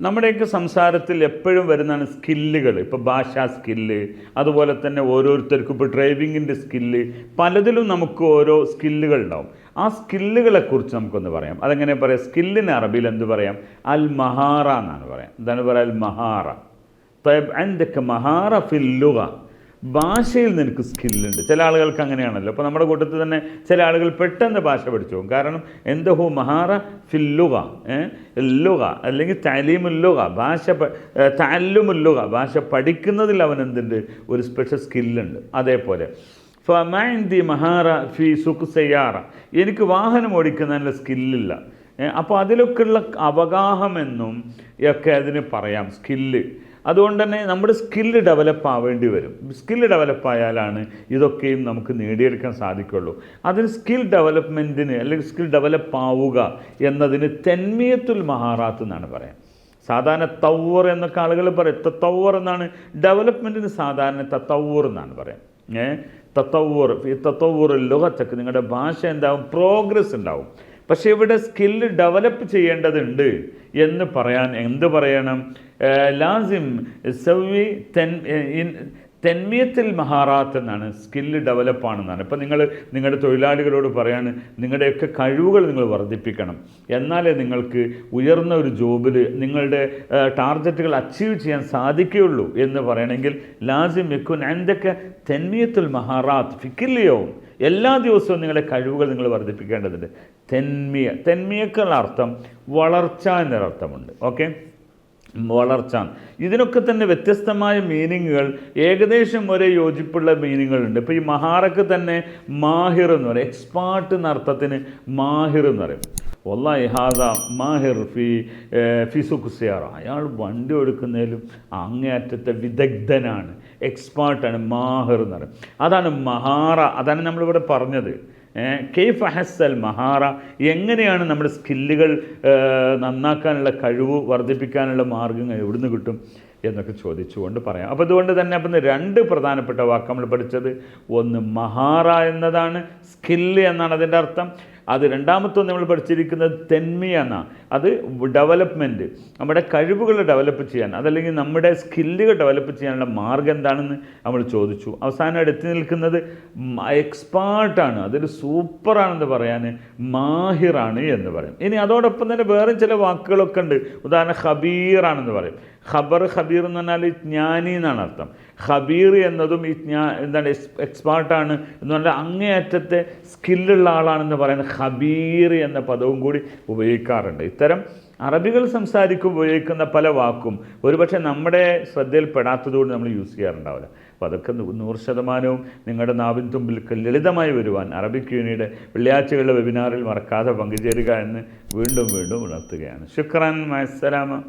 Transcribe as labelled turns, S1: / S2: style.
S1: നമ്മുടെയൊക്കെ സംസാരത്തിൽ എപ്പോഴും വരുന്നതാണ് സ്കില്ലുകൾ. ഇപ്പോൾ ഭാഷാ സ്കില്ല് അതുപോലെ തന്നെ ഓരോരുത്തർക്കും ഇപ്പോൾ ഡ്രൈവിങ്ങിന്റെ സ്കില്ല് പലതിലും നമുക്ക് ഓരോ സ്കില്ലുകൾ ഉണ്ടാവും. ആ സ്കില്ലുകളെക്കുറിച്ച് നമുക്കൊന്ന് പറയാം. അതെങ്ങനെ പറയാം? സ്കില്ലിന് അറബിയിൽ എന്ത് പറയാം? അൽ മഹാറ എന്നാണ് പറയാം. എന്താണ് പറയുക അൽ മഹാറ എന്തൊക്കെ മഹാറ ഫില്ലുക ഭാഷയിൽ നിനക്ക് സ്കില്ലുണ്ട്. ചില ആളുകൾക്ക് അങ്ങനെയാണല്ലോ. അപ്പോൾ നമ്മുടെ കൂട്ടത്തിൽ തന്നെ ചില ആളുകൾ പെട്ടെന്ന് ഭാഷ പഠിച്ചു പോകും. കാരണം എന്തഹു മഹാറ ഫില്ലുക ലുക അല്ലെങ്കിൽ തലീമുല്ലുക ഭാഷ താലുമുല്ലുക ഭാഷ പഠിക്കുന്നതിൽ അവൻ എന്തുണ്ട്? ഒരു സ്പെഷ്യൽ സ്കില്ലുണ്ട്. അതേപോലെ ഫമാൻതി മഹാറ ഫി സുഖ് സയ്യാറ എനിക്ക് വാഹനം ഓടിക്കുന്നതിനുള്ള സ്കില്ലില്ല. അപ്പോൾ അതിലൊക്കെയുള്ള അവഗാഹമെന്നും ഒക്കെ അതിന് പറയാം. സ്കില്ല്. അതുകൊണ്ട് തന്നെ നമ്മുടെ സ്കില്ല് ഡെവലപ്പ് ആവേണ്ടി വരും. സ്കില്ല് ഡെവലപ്പ് ആയാലാണ് ഇതൊക്കെയും നമുക്ക് നേടിയെടുക്കാൻ സാധിക്കുള്ളൂ. അതിന് സ്കിൽ ഡെവലപ്മെന്റിന് അല്ലെങ്കിൽ സ്കിൽ ഡെവലപ്പ് ആവുക എന്നതിന് തെന്മയത്തുൽ മഹാറാത്ത് എന്നാണ് പറയാം. സാധാരണ തവ്വർ എന്നൊക്കെ ആളുകൾ പറയും. തത്തവർ എന്നാണ് ഡെവലപ്മെന്റിന് സാധാരണ തത്തവർ എന്നാണ് പറയാം. ഏഹ് തത്തവർ ഈ തത്തവർ ലോകത്തൊക്കെ നിങ്ങളുടെ ഭാഷ എന്താവും? പ്രോഗ്രസ് ഉണ്ടാവും. പക്ഷേ ഇവിടെ സ്കില്ല് ഡെവലപ്പ് ചെയ്യേണ്ടതുണ്ട് എന്ന് പറയാൻ എന്ത് പറയണം? ലാസിം സവി തെൻ തെന്മിയത്തിൽ മഹാറാത്ത് എന്നാണ് സ്കില്ല് ഡെവലപ്പാണെന്നാണ് ഇപ്പം നിങ്ങൾ നിങ്ങളുടെ തൊഴിലാളികളോട് പറയാണ് നിങ്ങളുടെയൊക്കെ കഴിവുകൾ നിങ്ങൾ വർദ്ധിപ്പിക്കണം. എന്നാലേ നിങ്ങൾക്ക് ഉയർന്ന ഒരു ജോബിൽ നിങ്ങളുടെ ടാർഗറ്റുകൾ അച്ചീവ് ചെയ്യാൻ സാധിക്കുകയുള്ളൂ എന്ന് പറയണമെങ്കിൽ ലാസിം വെക്കുൻ എന്തൊക്കെ തെന്മിയത്തിൽ മഹാറാത്ത് ഫിക്കില്ലയോ എല്ലാ ദിവസവും നിങ്ങളുടെ കഴിവുകൾ നിങ്ങൾ വർദ്ധിപ്പിക്കേണ്ടതുണ്ട്. തെന്മിയ തെന്മിയക്കുള്ള അർത്ഥം വളർച്ച എന്നൊരർത്ഥമുണ്ട്. ഓക്കെ? വളർച്ച. ഇതിനൊക്കെ തന്നെ വ്യത്യസ്തമായ മീനിങ്ങുകൾ ഏകദേശം ഒരേ യോജിപ്പുള്ള മീനിങ്ങുകളുണ്ട്. ഇപ്പോൾ ഈ മഹാറക്ക് തന്നെ മാഹിർ എന്ന് പറയും. എക്സ്പാർട്ട് എന്ന അർത്ഥത്തിന് മാഹിർ എന്ന് പറയും. ഒല്ലായി ഹാദ മാഹിർ ഫി ഫി സിയാറ. അയാൾ വണ്ടി എടുക്കുന്നതിലും അങ്ങേയറ്റത്തെ വിദഗ്ധനാണ് എക്സ്പേർട്ടാണ് മാഹിർ എന്ന് പറയുന്നത് അതാണ് മഹാറ. അതാണ് നമ്മളിവിടെ പറഞ്ഞത്. കെയ്ഫ് അഹസൽ മഹാറ? എങ്ങനെയാണ് നമ്മുടെ സ്കില്ലുകൾ നന്നാക്കാനുള്ള കഴിവ് വർദ്ധിപ്പിക്കാനുള്ള മാർഗങ്ങൾ എവിടുന്ന് കിട്ടും എന്നൊക്കെ ചോദിച്ചുകൊണ്ട് പറയാം. അപ്പോൾ അതുകൊണ്ട് തന്നെ അപ്പം രണ്ട് പ്രധാനപ്പെട്ട വാക്ക് നമ്മൾ പഠിച്ചത്. ഒന്ന് മഹാറ എന്നതാണ് സ്കില്ല് എന്നാണ് അതിന്റെ അർത്ഥം. അത് രണ്ടാമത്തെ നമ്മൾ പഠിച്ചിരിക്കുന്നത് തെന്മി എന്നാണ് അത് ഡെവലപ്മെന്റ് നമ്മുടെ കഴിവുകൾ ഡെവലപ്പ് ചെയ്യാൻ അതല്ലെങ്കിൽ നമ്മുടെ സ്കില്ലുകൾ ഡെവലപ്പ് ചെയ്യാനുള്ള മാർഗം എന്താണെന്ന് നമ്മൾ ചോദിച്ചു. അവസാനമായിട്ട് എത്തി നിൽക്കുന്നത് എക്സ്പാർട്ടാണ് അതൊരു സൂപ്പറാണെന്ന് പറയാൻ മാഹിറാണ് എന്ന് പറയും. ഇനി അതോടൊപ്പം തന്നെ വേറെ ചില വാക്കുകളൊക്കെ ഉണ്ട്. ഉദാഹരണം ഹബീറാണെന്ന് പറയും. ഖബർ ഖബീർ എന്ന് പറഞ്ഞാൽ ജ്ഞാനി എന്നാണ് അർത്ഥം. ഖബീർ എന്നതും ഈ ജ്ഞാ എന്താണ് എക്സ്പാർട്ടാണ് എന്ന് പറഞ്ഞാൽ അങ്ങേയറ്റത്തെ സ്കില്ലുള്ള ആളാണെന്ന് പറയുന്നത് ഖബീർ എന്ന പദവും കൂടി ഉപയോഗിക്കാറുണ്ട്. ഇത്തരം അറബികൾ സംസാരിക്കും ഉപയോഗിക്കുന്ന പല വാക്കും ഒരുപക്ഷെ നമ്മുടെ ശ്രദ്ധയിൽപ്പെടാത്തതുകൊണ്ട് നമ്മൾ യൂസ് ചെയ്യാറുണ്ടാവില്ല. അപ്പോൾ അതൊക്കെ നൂറ് ശതമാനവും നിങ്ങളുടെ നാവിൻ തുമ്പിൽ ലളിതമായി വരുവാൻ അറബിക് യൂണിയുടെ വെള്ളിയാഴ്ചകളുടെ വെബിനാറിൽ മറക്കാതെ പങ്കുചേരുക എന്ന് വീണ്ടും വീണ്ടും ഉണർത്തുകയാണ്. ശുക്രാൻ മസ്സലാമ